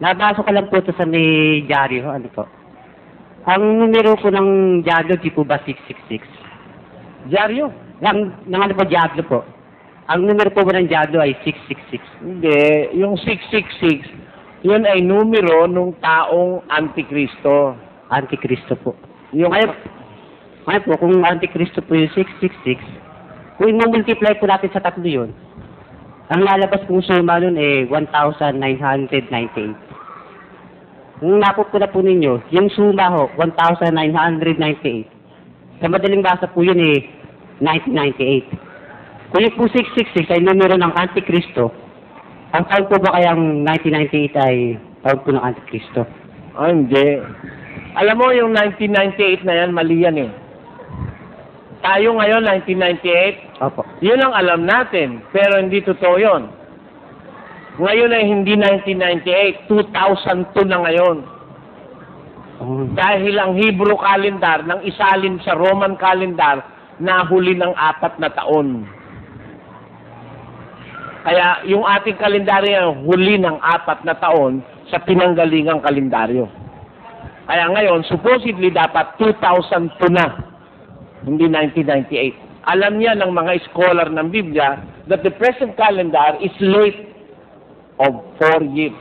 Nabasa ko lang po ito sa may dyaryo. Ano po? Ang numero po ng Diablo, di po ba 666? Dyaryo? Ang, ng ano po, Diablo po. Ang numero po ba ng Diablo ay 666. Hindi. Yung 666, yun ay numero nung taong Antikristo. Antikristo po. Yung, Ngayon, ngayon po, kung Antikristo po yung 666, kung i-multiply po natin sa tatlo yun, ang lalabas pong suma nun eh 1,998. Kung napot ko na po ninyo, yung suma ho, 1,998. Sa madaling basa po yun eh, 1998. Kung yung po 666 ay numero ng Antikristo, ang taon po ba kayang 1998 ay taon po ng Antikristo? ah, hindi. Alam mo, yung 1998 na yan, mali yan eh. Tayo ngayon, 1998, Opo. yun ang alam natin. Pero hindi totoo yun. Ngayon ay hindi 1998, 2002 na ngayon. Oh. Dahil ang Hebrew calendar nang isalin sa Roman calendar nahuli ng apat na taon. Kaya yung ating kalendaryo huli ng apat na taon sa pinanggalingang kalendaryo. Kaya ngayon, supposedly dapat 2002 na, hindi 1998. Alam niya ng mga scholar ng Biblia that the present calendar is late of four years.